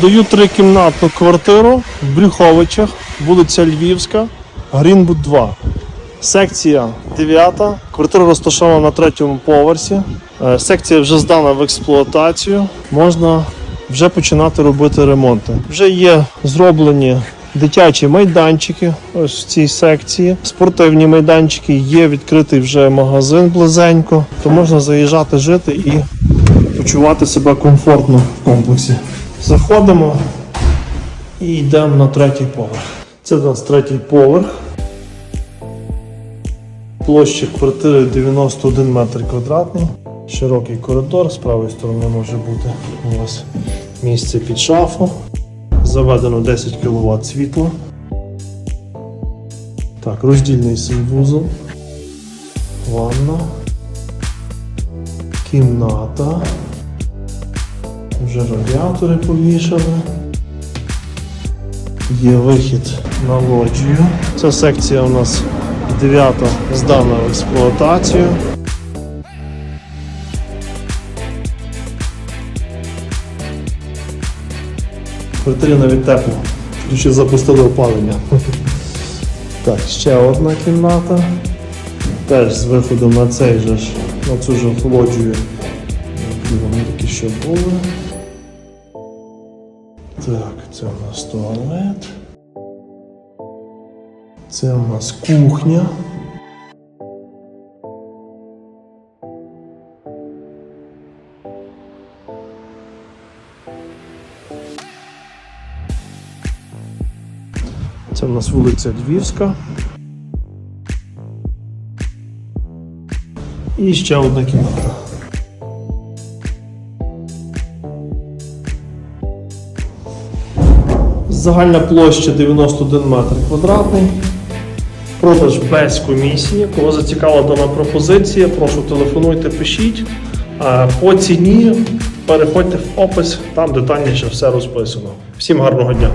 Продаю трикімнатну квартиру в Брюховичах, вулиця Львівська, Грінбуд 2. Секція 9. Квартира розташована на третьому поверсі. Е, Секція вже здана в експлуатацію. Можна вже починати робити ремонти. Вже є зроблені дитячі майданчики ось в цій секції. Спортивні майданчики, є відкритий вже магазин близенько, то можна заїжджати жити і почувати себе комфортно в комплексі. Заходимо і йдемо на третій поверх. Це у нас третій поверх. Площа квартири 91 метр квадратний. Широкий коридор, з правої сторони може бути у вас місце під шафу. Заведено 10 кВт світла. Так, роздільний санвузол. Ванна. Кімната. Вже радіатори повішали. Є вихід на лоджію. Ця секція у нас 9 здана в експлуатацію. В квартирі навіть тепло. Ключі запустили опалення. Так, ще одна кімната. Теж з виходом на цей же ж, на цю ж лоджію. Вони такі ще були. Так, це у нас туалет. Це у нас кухня. Це у нас вулиця Львівська. І ще одна кімната. Загальна площа 91 метр квадратний. Продаж без комісії. Кого зацікавила дана пропозиція, прошу телефонуйте, пишіть. По ціні переходьте в опис, там детальніше все розписано. Всім гарного дня!